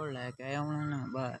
ل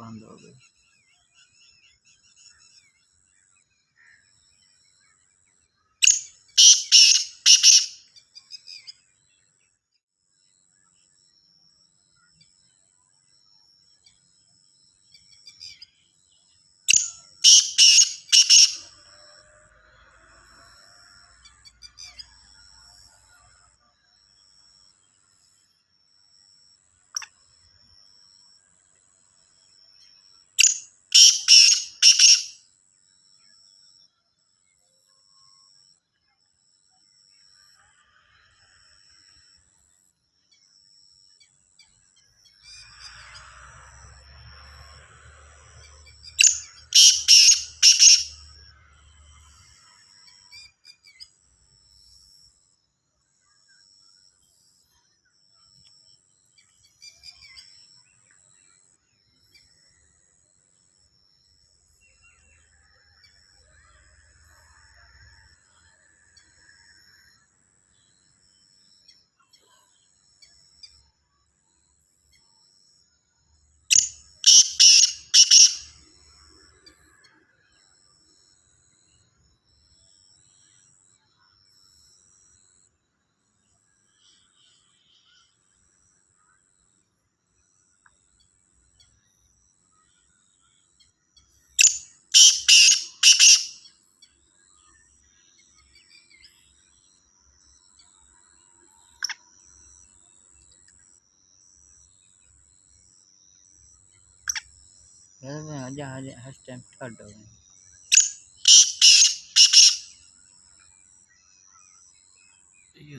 বান্ধব Rather than a has time third domain. You